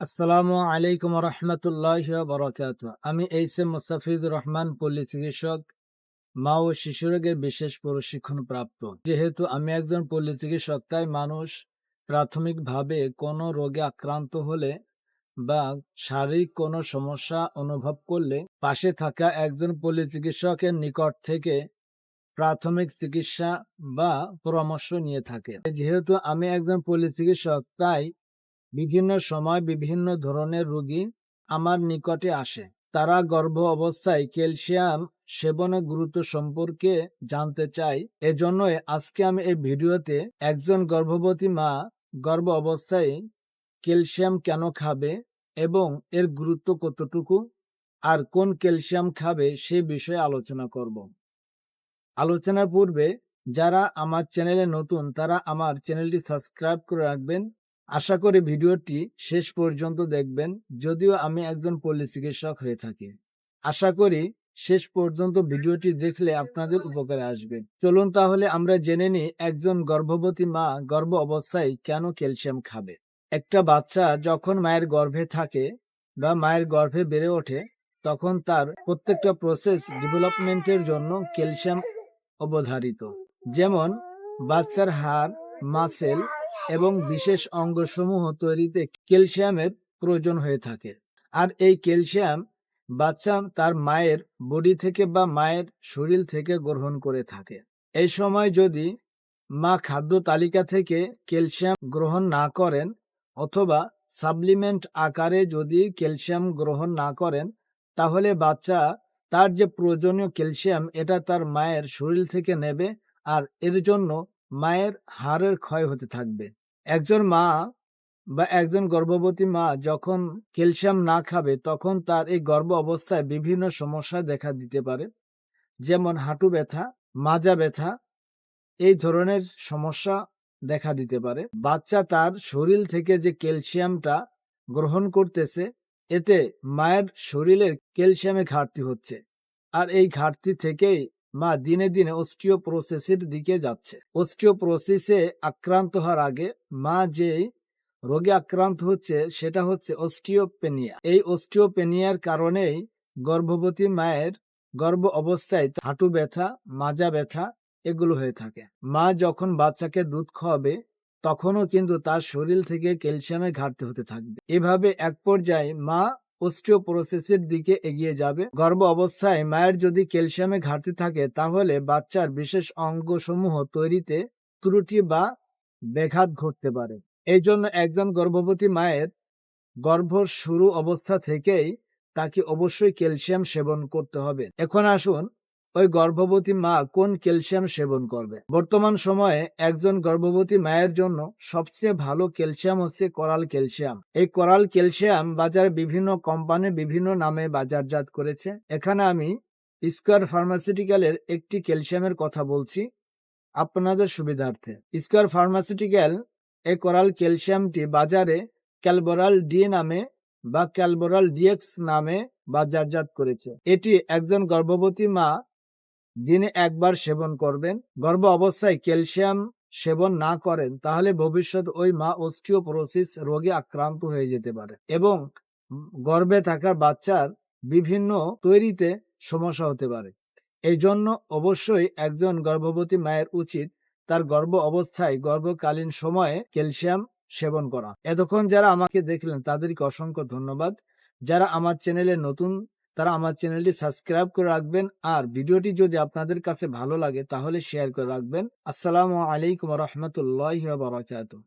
আসসালামু আলাইকুম রহমতুল্লাহ বরকাত আমি এইচ এম মুস্তাফিজুর রহমান, পল্লী চিকিৎসক, মা ও শিশু রোগের বিশেষ প্রশিক্ষণ প্রাপ্ত যেহেতু আমি একজন পল্লী চিকিৎসক, তাই মানুষ প্রাথমিকভাবে কোনো রোগে আক্রান্ত হলে বা শারীরিক কোনো সমস্যা অনুভব করলে পাশে থাকা একজন পল্লী চিকিৎসকের নিকট থেকে প্রাথমিক চিকিৎসা বা পরামর্শ নিয়ে থাকে যেহেতু আমি একজন পল্লী চিকিৎসক, তাই বিভিন্ন সময় বিভিন্ন ধরনের রোগী আমার নিকটে আসে। তারা গর্ভ অবস্থায় ক্যালসিয়াম সেবনের গুরুত্ব সম্পর্কে জানতে চাই এজন্যই আজকে আমি এই ভিডিওতে একজন গর্ভবতী মা গর্ভ অবস্থায় ক্যালসিয়াম কেন খাবে এবং এর গুরুত্ব কতটুকু আর কোন ক্যালসিয়াম খাবে সে বিষয়ে আলোচনা করব। আলোচনার পূর্বে যারা আমার চ্যানেলে নতুন তারা আমার চ্যানেলটি সাবস্ক্রাইব করে রাখবেন। আশা করি ভিডিওটি শেষ পর্যন্ত দেখবেন, যদিও আমি একজন পল্লী চিকিৎসক হয়ে থাকি। আশা করি শেষ পর্যন্ত ভিডিওটি দেখলে আপনাদের উপকারে আসবে। চলুন তাহলে আমরা জেনে নিই একজন গর্ভবতী মা গর্ভ অবস্থায় কেন ক্যালসিয়াম খাবে। একটা বাচ্চা যখন মায়ের গর্ভে থাকে বা মায়ের গর্ভে বেড়ে ওঠে, তখন তার প্রত্যেকটা প্রসেস ডেভেলপমেন্টের জন্য ক্যালসিয়াম অবধারিত। যেমন বাচ্চার হাড় মাসেল এবং বিশেষ অঙ্গসমূহ তৈরিতে ক্যালসিয়ামের প্রয়োজন হয়ে থাকে। আর এই ক্যালসিয়াম বাচ্চা তার মায়ের বডি থেকে বা মায়ের শরীর থেকে গ্রহণ করে থাকে। এই সময় যদি মা খাদ্য তালিকা থেকে ক্যালসিয়াম গ্রহণ না করেন অথবা সাপ্লিমেন্ট আকারে যদি ক্যালসিয়াম গ্রহণ না করেন, তাহলে বাচ্চা তার যে প্রয়োজনীয় ক্যালসিয়াম, এটা তার মায়ের শরীর থেকে নেবে আর এর জন্য মায়ের হাড়ের ক্ষয় হতে থাকবে। একজন মা বা একজন গর্ভবতী মা যখন ক্যালসিয়াম না খাবে, তখন তার এই গর্ভ অবস্থায় বিভিন্ন সমস্যা দেখা দিতে পারে। যেমন হাঁটু ব্যথা, মাজা ব্যথা, এই ধরনের সমস্যা দেখা দিতে পারে। বাচ্চা তার শরীর থেকে যে ক্যালসিয়ামটা গ্রহণ করতেছে, এতে মায়ের শরীরের ক্যালসিয়ামে ঘাটতি হচ্ছে। আর এই ঘাটতি থেকেই মা দিনে দিনে অস্টিওপ্রোসেসের দিকে যাচ্ছে। অস্টিওপ্রোসেসে আক্রান্ত হওয়ার আগে মা যে রোগে আক্রান্ত হচ্ছে সেটা হচ্ছে অস্টিওপেনিয়া এই অস্টিওপেনিয়ার কারণেই গর্ভবতী মায়ের গর্ভ অবস্থায় হাঁটু ব্যথা, মাজা ব্যথা এগুলো হয়ে থাকে। মা যখন বাচ্চাকে দুধ খাওয়াবে তখনও কিন্তু তার শরীর থেকে ক্যালসিয়ামের ঘাটতি হতে থাকবে। এভাবে এক পর্যায়ে মা অস্টিওপ্রোসেসের দিকে এগিয়ে যাবে। গর্ভ অবস্থায় মায়ের যদি ক্যালসিয়ামে ঘাটতি থাকে, তাহলে বাচ্চার বিশেষ অঙ্গসমূহ তৈরিতে ত্রুটি বা ব্যাঘাত ঘটতে পারে। এই জন্য একজন গর্ভবতী মায়ের গর্ভ শুরু অবস্থা থেকেই তাকে অবশ্যই ক্যালসিয়াম সেবন করতে হবে। এখন আসুন ওই গর্ভবতী মা কোন ক্যালসিয়াম সেবন করবে? বর্তমান সময়ে একজন গর্ভবতী মায়ের জন্য সবচেয়ে ভালো ক্যালসিয়াম হচ্ছে করাল ক্যালসিয়াম। এই করাল ক্যালসিয়াম বাজারে বিভিন্ন কোম্পানি বিভিন্ন নামে বাজারজাত করেছে। এখানে আমি স্কোয়ার ফার্মাসিউটিক্যালের একটি ক্যালসিয়ামের কথা বলছি আপনাদের সুবিধার্থে। স্কোয়ার ফার্মাসিউটিক্যাল এই করাল ক্যালসিয়ামটি বাজারে ক্যালবোরাল ডি নামে বা ক্যালবোরাল ডিএক্স নামে বাজারজাত করেছে। এটি একজন গর্ভবতী মা দিনে একবার সেবন করবেন, গর্ভ অবস্থায় ক্যালসিয়াম সেবন না করেন, তাহলে ভবিষ্যৎ ওই মা অস্টিওপোরোসিস রোগে আক্রান্ত হয়ে যেতে পারে এবং গর্ভে থাকা বাচ্চার বিভিন্ন তৈরিতে সমস্যা হতে পারে। এই জন্য অবশ্যই একজন গর্ভবতী মায়ের উচিত তার গর্ভ অবস্থায় গর্ভকালীন সময়ে ক্যালসিয়াম সেবন করা। এতক্ষণ যারা আমাকে দেখলেন, তাদেরকে অসংখ্য ধন্যবাদ। যারা আমার চ্যানেলে নতুন তারা আমার চ্যানেলটি সাবস্ক্রাইব করে রাখবেন। আর ভিডিওটি যদি আপনাদের কাছে ভালো লাগে তাহলে শেয়ার করে রাখবেন। আসসালামু আলাইকুম রহমতুল্লাহ বারাকাতুহ।